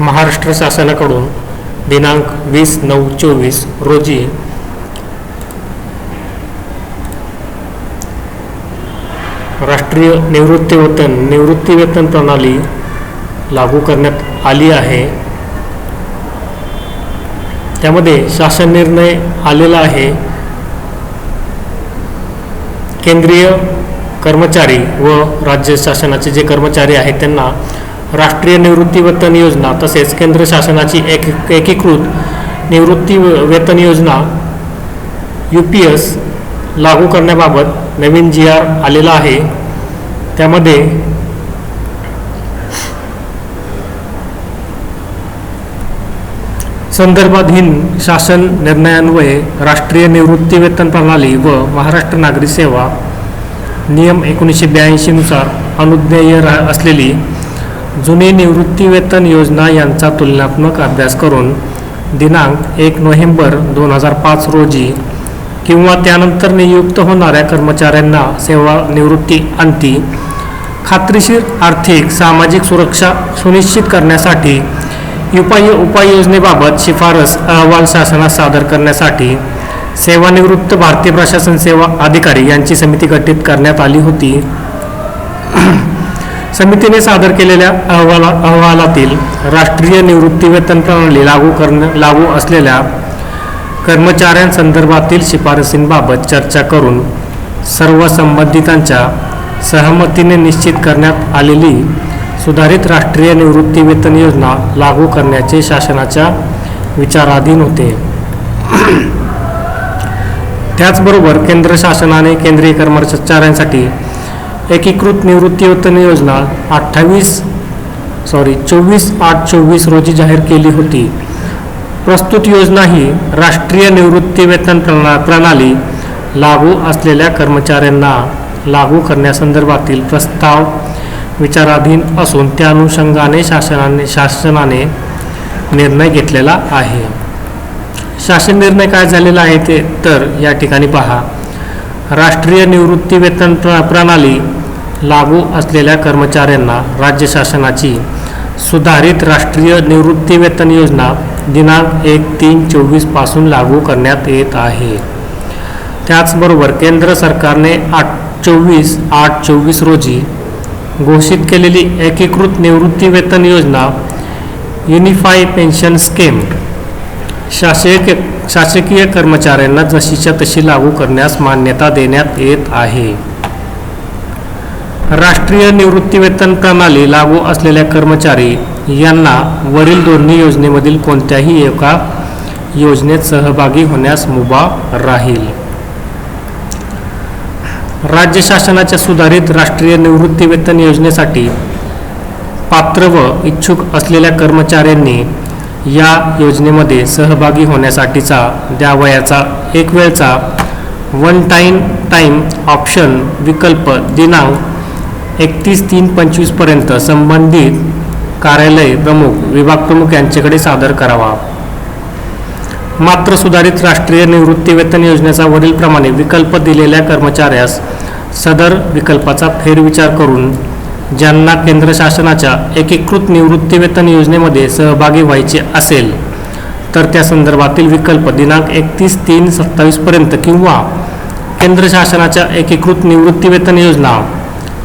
महाराष्ट्र शासनाकडून दिनांक वीस नऊ चोवीस रोजी राष्ट्रीय निवृत्तीवेतन निवृत्तीवेतन वेतन प्रणाली लागू करण्यात आली आहे. त्यामध्ये शासन निर्णय आलेला आहे. केंद्रीय कर्मचारी व राज्य शासनाचे जे कर्मचारी आहेत त्यांना राष्ट्रीय निवृत्ती वेतन योजना तसेच केंद्र शासनाची एक एकीकृत निवृत्ती व- वेतन योजना यू पी एस लागू करण्याबाबत नवीन जी आर आलेला आहे. त्यामध्ये संदर्भाधीन शासन निर्णयान्वये राष्ट्रीय निवृत्ती वेतन प्रणाली व महाराष्ट्र नागरी सेवा नियम एकोणीसशे ब्याऐंशीनुसार अनुज्ञेय रा असलेली जुनी निवृत्तीवेतन योजना यांचा तुलनात्मक अभ्यास करून दिनांक एक नोव्हेंबर दोन हजार पाच रोजी किंवा त्यानंतर नियुक्त होणाऱ्या कर्मचाऱ्यांना सेवानिवृत्ती अंती खात्रीशीर आर्थिक सामाजिक सुरक्षा सुनिश्चित करण्यासाठी उपाय उपाययोजनेबाबत शिफारस अहवाल शासनास सादर करण्यासाठी सेवानिवृत्त भारतीय प्रशासन सेवा अधिकारी यांची समिती गठीत करण्यात आली होती. समितीने सादर केलेल्या अहवाला अहवालातील राष्ट्रीय निवृत्तीवेतन प्रणाली लागू करणं लागू असलेल्या कर्मचाऱ्यांसंदर्भातील शिफारसींबाबत चर्चा करून सर्व संबंधितांच्या सहमतीने निश्चित करण्यात आलेली सुधारित राष्ट्रीय निवृत्तीवेतन योजना लागू करण्याचे शासनाच्या विचाराधीन होते. त्याचबरोबर केंद्र शासनाने केंद्रीय कर्मचाऱ्यांसाठी एकीकृत निवृत्तीवेतन योजना अठ्ठावीस सॉरी चोवीस आठ चोवीस रोजी जाहीर केली होती. प्रस्तुत योजना ही राष्ट्रीय निवृत्तीवेतन प्रणा प्रणाली लागू असलेल्या कर्मचाऱ्यांना लागू करण्यासंदर्भातील प्रस्ताव विचाराधीन असून त्या अनुषंगाने शासनाने शासनाने निर्णय घेतलेला आहे. शासन निर्णय काय झालेला आहे ते तर या ठिकाणी पहा. राष्ट्रीय निवृत्तीवेतन प्र प्रणाली लागू असलेल्या कर्मचाऱ्यांना राज्य शासनाची सुधारित राष्ट्रीय निवृत्तीवेतन योजना दिनांक एक तीन चोवीसपासून लागू करण्यात येत आहे. त्याचबरोबर केंद्र सरकारने आठ चोवीस आठ चोवीस रोजी घोषित केलेली एकीकृत निवृत्तीवेतन योजना युनिफाय पेन्शन स्कीम शासकीय शासकीय कर्मचाऱ्यांना जशीच्या तशी लागू करण्यास मान्यता देण्यात येत आहे. राष्ट्रीय निवृत्तीवेतन प्रणाली लागू असलेल्या कर्मचारी यांना वरील दोन्ही योजनेमधील कोणत्याही एका योजनेत सहभागी होण्यास मुभा राहील. राज्य शासनाच्या सुधारित राष्ट्रीय निवृत्तीवेतन योजनेसाठी पात्र व इच्छुक असलेल्या कर्मचाऱ्यांनी या योजनेमध्ये सहभागी होण्यासाठीचा द्यावयाचा एक वेळचा वन टाईम टाईम ऑप्शन विकल्प दिनांक एकतीस तीन पंचवीसपर्यंत संबंधित कार्यालय प्रमुख विभाग प्रमुख यांच्याकडे सादर करावा. मात्र सुधारित राष्ट्रीय निवृत्ती वेतन योजनेचा वरीलप्रमाणे विकल्प दिलेल्या कर्मचाऱ्यास सदर विकल्पाचा फेरविचार करून ज्यांना केंद्र शासनाच्या एकीकृत निवृत्ती वेतन योजनेमध्ये सहभागी व्हायचे असेल तर त्या संदर्भातील विकल्प दिनांक एकतीस तीन सत्तावीसपर्यंत किंवा केंद्र शासनाच्या एकीकृत निवृत्ती वेतन योजना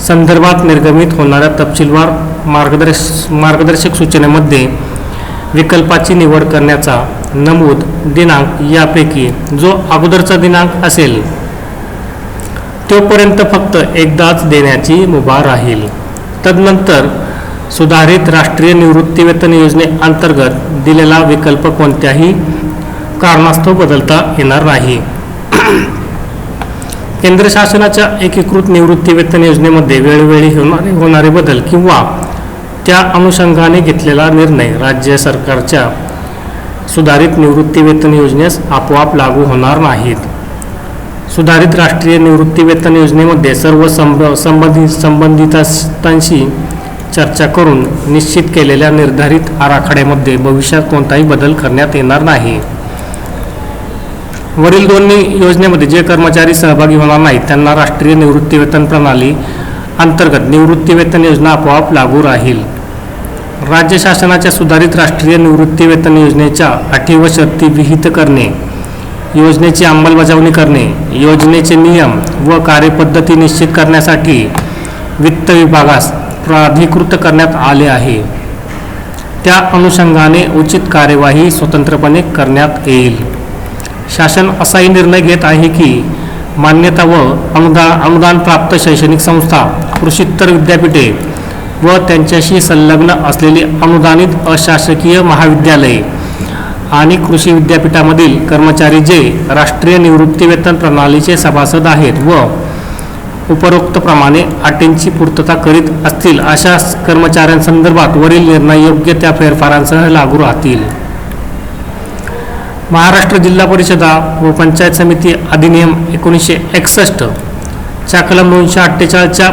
संदर्भात निर्गमित होणाऱ्या तपशीलवार मार्गदर्श मार्गदर्शक सूचनेमध्ये विकल्पाची निवड करण्याचा नमूद दिनांक यापैकी जो अगोदरचा दिनांक असेल तोपर्यंत फक्त एकदाच देण्याची मुभा राहील. तदनंतर सुधारित राष्ट्रीय निवृत्तीवेतन योजनेअंतर्गत दिलेला विकल्प कोणत्याही कारणास्तव बदलता येणार नाही. केंद्र शासनाच्या एकीकृत निवृत्ती वेतन योजनेमध्ये वेळोवेळी होणारे होणारे बदल किंवा त्या अनुषंगाने घेतलेला निर्णय राज्य सरकारच्या सुधारित निवृत्ती वेतन योजनेस आपोआप लागू होणार नाहीत. सुधारित राष्ट्रीय निवृत्ती वेतन योजनेमध्ये सर्व संब संबंधित संबंधितांशी चर्चा करून निश्चित केलेल्या निर्धारित आराखड्यामध्ये भविष्यात कोणताही बदल करण्यात येणार नाही. वरील दोन्ही योजनेमध्ये जे कर्मचारी सहभागी होणार नाहीत त्यांना राष्ट्रीय निवृत्तीवेतन प्रणाली अंतर्गत निवृत्तीवेतन योजना आपोआप लागू राहील. राज्य शासनाच्या सुधारित राष्ट्रीय निवृत्तीवेतन योजनेच्या अटी व शर्ती विहित करणे योजनेची अंमलबजावणी करणे योजनेचे नियम व कार्यपद्धती निश्चित करण्यासाठी वित्त विभागास प्राधिकृत करण्यात आले आहे. त्या अनुषंगाने उचित कार्यवाही स्वतंत्रपणे करण्यात येईल. शासन असाही निर्णय घेत आहे की मान्यता व अनुदान अनुदान प्राप्त शैक्षणिक संस्था कृषीत्तर विद्यापीठे व त्यांच्याशी संलग्न असलेली अनुदानित अशासकीय महाविद्यालये आणि कृषी विद्यापीठामधील कर्मचारी जे राष्ट्रीय निवृत्तीवेतन प्रणालीचे सभासद आहेत व उपरोक्तप्रमाणे अटींची पूर्तता करीत असतील अशा कर्मचाऱ्यांसंदर्भात वरील निर्णय योग्य त्या फेरफारांसह लागू राहतील. महाराष्ट्र जिल्हा परिषदा व पंचायत समिती अधिनियम एकोणीसशे एकसष्ट च्या कलम दोनशे अठ्ठेचाळीसच्या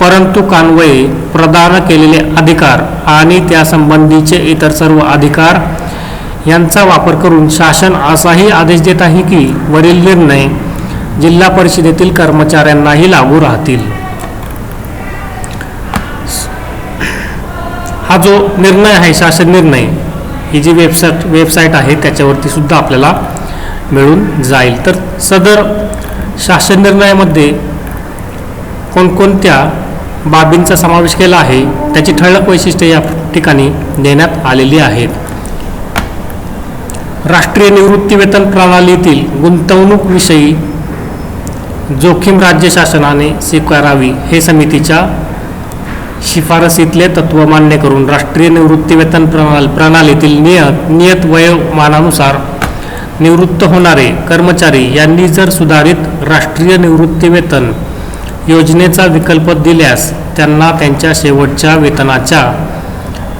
परंतु कान्वये प्रदान केलेले अधिकार आणि त्यासंबंधीचे इतर सर्व अधिकार यांचा वापर करून शासन असाही आदेश देत आहे की वरील निर्णय जिल्हा परिषदेतील कर्मचाऱ्यांनाही लागू राहतील. हा जो निर्णय आहे शासन निर्णय ही जी वेबसाईट वेबसाईट आहे त्याच्यावरती सुद्धा आपल्याला मिळून जाईल. तर सदर शासन निर्णयामध्ये कोणकोणत्या बाबींचा समावेश केला आहे त्याची ठळक वैशिष्ट्ये या ठिकाणी देण्यात आलेली आहेत. राष्ट्रीय निवृत्तीवेतन प्रणालीतील गुंतवणूकविषयी जोखीम राज्य शासनाने स्वीकारावी हे समितीच्या शिफारसीतले तत्व मान्य करून राष्ट्रीय निवृत्तीवेतन प्रणाल प्रणालीतील नियत नियत वयोमानानुसार निवृत्त होणारे कर्मचारी यांनी जर सुधारित राष्ट्रीय निवृत्तीवेतन योजनेचा विकल्प दिल्यास त्यांना त्यांच्या शेवटच्या वेतनाच्या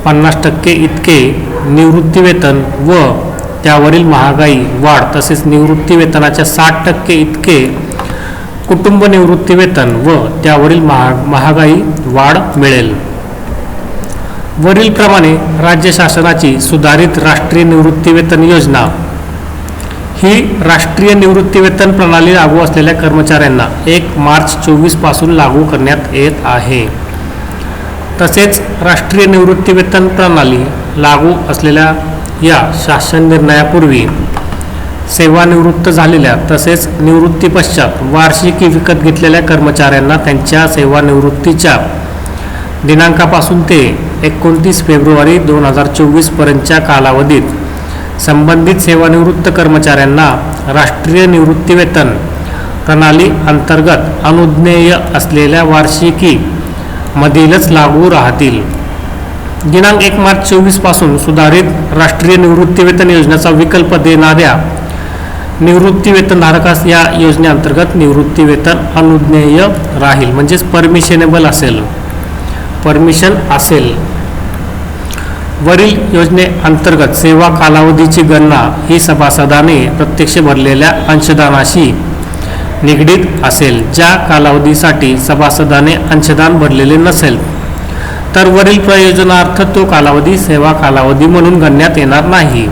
पन्नास टक्के इतके निवृत्तीवेतन व त्यावरील महागाई वाढ तसेच निवृत्तीवेतनाच्या साठ टक्के इतके कुटुंब निवृत्ती वेतन व त्यावरील महाग महागाई वाढ मिळेल. वरीलप्रमाणे राज्य शासनाची सुधारित राष्ट्रीय निवृत्ती वेतन योजना. ही राष्ट्रीय निवृत्ती वेतन प्रणाली लागू असलेल्या कर्मचाऱ्यांना एक मार्च चोवीसपासून लागू करण्यात येत आहे. तसेच राष्ट्रीय निवृत्ती वेतन प्रणाली लागू असलेल्या या शासन निर्णयापूर्वी सेवानिवृत्त झालेल्या तसेच निवृत्तीपश्चात वार्षिकी विकत घेतलेल्या कर्मचाऱ्यांना त्यांच्या सेवानिवृत्तीच्या दिनांकापासून ते एकोणतीस फेब्रुवारी दोन हजार चोवीसपर्यंतच्या कालावधीत संबंधित सेवानिवृत्त कर्मचाऱ्यांना राष्ट्रीय निवृत्तीवेतन प्रणाली अंतर्गत अनुज्ञेय असलेल्या वार्षिकीमधीलच लागू राहतील. दिनांक एक मार्च चोवीसपासून सुधारित राष्ट्रीय निवृत्तीवेतन योजनेचा विकल्प देणाऱ्या निवृत्ती वेतनधारकास या योजनेअंतर्गत निवृत्ती वेतन अनुज्ञेय राहील. म्हणजेच परमिशनेबल असेल. परमिशन असेल. वरील योजनेअंतर्गत सेवा कालावधीची गणना ही सभासदाने प्रत्यक्ष भरलेल्या अंशदानाशी निगडीत असेल ज्या कालावधीसाठी सभासदाने अंशदान भरलेले नसेल. तर वरील प्रयोजनार्थ तो कालावधी सेवा कालावधी म्हणून गणण्यात येणार नाही.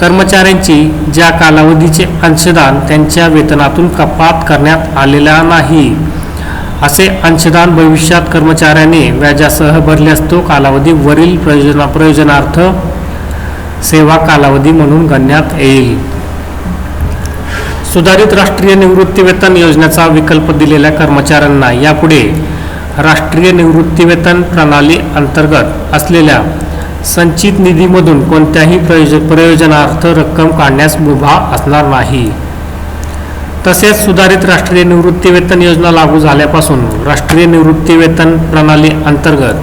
कर्मचाऱ्यांची ज्या कालावधीचे अंशदान त्यांच्या वेतनातून कपात करण्यात आलेला नाही असे अंशदान भविष्यात कर्मचाऱ्याने व्याजासह भरल्यास तो कालावधी वरील प्रयोजना प्रयोजनार्थ सेवा कालावधी म्हणून गणण्यात येईल. सुधारित राष्ट्रीय निवृत्तीवेतन योजनेचा विकल्प दिलेल्या कर्मचाऱ्यांना यापुढे राष्ट्रीय निवृत्तीवेतन प्रणाली अंतर्गत असलेल्या संचित निधीमधून कोणत्याही प्रयोज प्रयोजनार्थ रक्कम काढण्यास मुभा असणार नाही. तसेच सुधारित राष्ट्रीय निवृत्तीवेतन योजना लागू झाल्यापासून राष्ट्रीय निवृत्तीवेतन प्रणाली अंतर्गत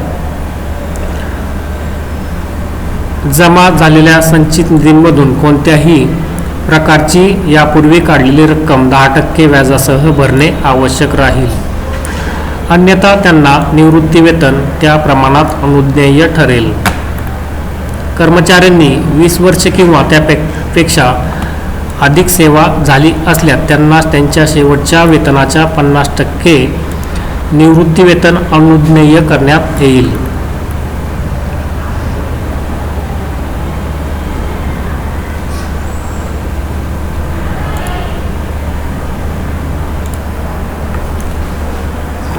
जमा झालेल्या संचित निधींमधून कोणत्याही प्रकारची यापूर्वी काढलेली रक्कम दहा टक्के व्याजासह भरणे आवश्यक राहील. अन्यथा त्यांना निवृत्तीवेतन त्या प्रमाणात अनुज्ञेय ठरेल. कर्मचाऱ्यांनी वीस वर्ष किंवा त्यापेक्षा अधिक सेवा झाली असल्यास त्यांना त्यांच्या शेवटच्या वेतनाच्या पन्नास टक्के निवृत्तीवेतन अनुज्ञेय करण्यात येईल.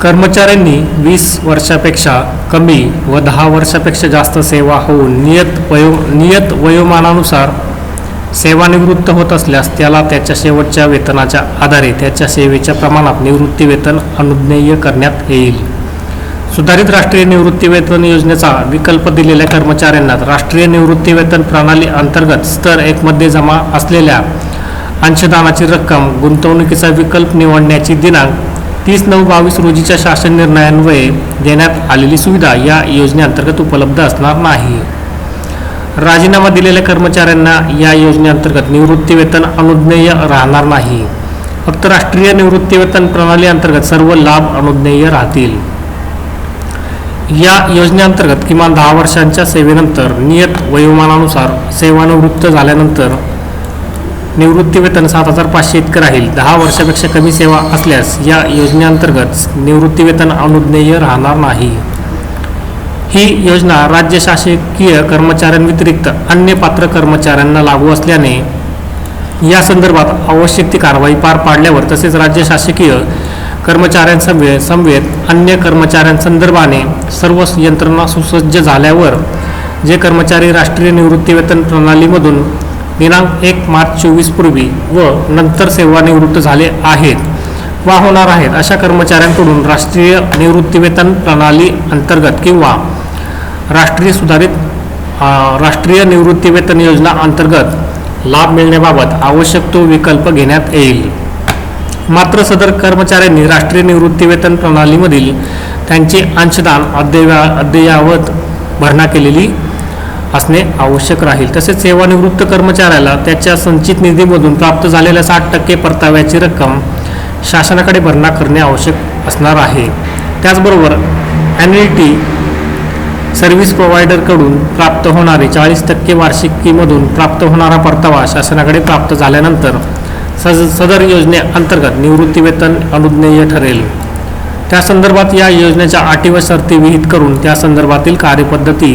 कर्मचाऱ्यांनी वीस वर्षापेक्षा कमी व दहा वर्षापेक्षा जास्त सेवा होऊन नियत वयो नियत वयोमानानुसार सेवानिवृत्त होत असल्यास त्याला त्याच्या शेवटच्या वेतनाच्या आधारे त्याच्या सेवेच्या प्रमाणात निवृत्ती वेतन अनुज्ञेय करण्यात येईल. सुधारित राष्ट्रीय निवृत्ती वेतन योजनेचा विकल्प दिलेल्या कर्मचाऱ्यांना राष्ट्रीय निवृत्ती वेतन प्रणाली अंतर्गत स्तर एकमध्ये जमा असलेल्या अंशदानाची रक्कम गुंतवणुकीचा विकल्प निवडण्याची दिनांक तीस नऊ बावीस रोजीच्या शासन निर्णयान्वये देण्यात आलेली सुविधा या योजनेअंतर्गत उपलब्ध असणार नाही. राजीनामा दिलेल्या कर्मचाऱ्यांना या योजनेअंतर्गत निवृत्ती वेतन अनुज्ञेय राहणार नाही. फक्त राष्ट्रीय निवृत्ती वेतन प्रणाली अंतर्गत सर्व लाभ अनुज्ञेय राहतील. या योजनेअंतर्गत किमान दहा वर्षांच्या सेवेनंतर नियत वयोमानानुसार सेवानिवृत्त झाल्यानंतर निवृत्ती वेतन सात हजार पाचशे इतकं राहील. दहा वर्षापेक्षा कमी सेवा असल्यास या योजनेअंतर्गत निवृत्ती वेतन अनुज्ञेय राहणार नाही. ही योजना राज्य शासकीय कर्मचाऱ्यांव्यतिरिक्त अन्य पात्र कर्मचाऱ्यांना लागू असल्याने या संदर्भात आवश्यक ती कारवाई पार पाडल्यावर तसेच राज्य शासकीय कर्मचाऱ्यांसमवे समवेत अन्य कर्मचाऱ्यांसंदर्भाने सर्व यंत्रणा सुसज्ज झाल्यावर जे कर्मचारी राष्ट्रीय निवृत्ती वेतन प्रणालीमधून दिनांक एक मार्च चोवीस पूर्वी व नंतर सेवानिवृत्त झाले आहेत. वा होणार आहेत अशा कर्मचाऱ्यांकडून राष्ट्रीय निवृत्तीवेतन प्रणाली अंतर्गत किंवा राष्ट्रीय सुधारित राष्ट्रीय निवृत्तीवेतन योजना अंतर्गत लाभ मिळण्याबाबत आवश्यक तो विकल्प घेण्यात येईल. मात्र सदर कर्मचाऱ्यांनी राष्ट्रीय निवृत्तीवेतन प्रणालीमधील त्यांचे अंशदान अद्यया अद्ययावत भरणा केलेली असणे आवश्यक राहील. तसेच सेवानिवृत्त कर्मचाऱ्याला त्याच्या संचित निधीमधून प्राप्त झालेल्या साठ टक्के परताव्याची रक्कम शासनाकडे भरणा करणे आवश्यक असणार आहे. त्याचबरोबर ॲन्युइटी सर्व्हिस प्रोव्हायडरकडून प्राप्त होणारी चाळीस टक्के वार्षिकीमधून प्राप्त होणारा परतावा शासनाकडे प्राप्त झाल्यानंतर सज सदर योजनेअंतर्गत निवृत्तीवेतन अनुज्ञेय ठरेल. त्या संदर्भात या योजनेच्या अटी व शर्ती विहित करून त्या संदर्भातील कार्यपद्धती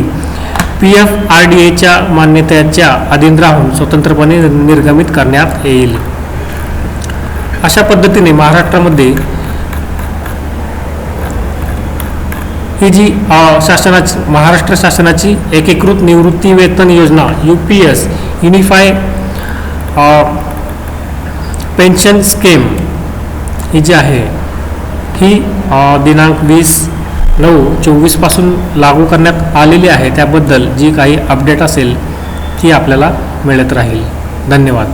पी एफ आर डी एच्या मान्यतेच्या अधीन राहून स्वतंत्रपणे निर्गमित करण्यात येईल. अशा पद्धतीने महाराष्ट्रामध्ये ही जी शासनाची महाराष्ट्र शासनाची एकीकृत निवृत्ती वेतन योजना U P S unified pension scheme ही जी आहे ही दिनांक वीस नऊ चोवीसपासून लागू करण्यात आलेली आहे त्याबद्दल जी काही अपडेट असेल ती आपल्याला मिळत राहील. धन्यवाद.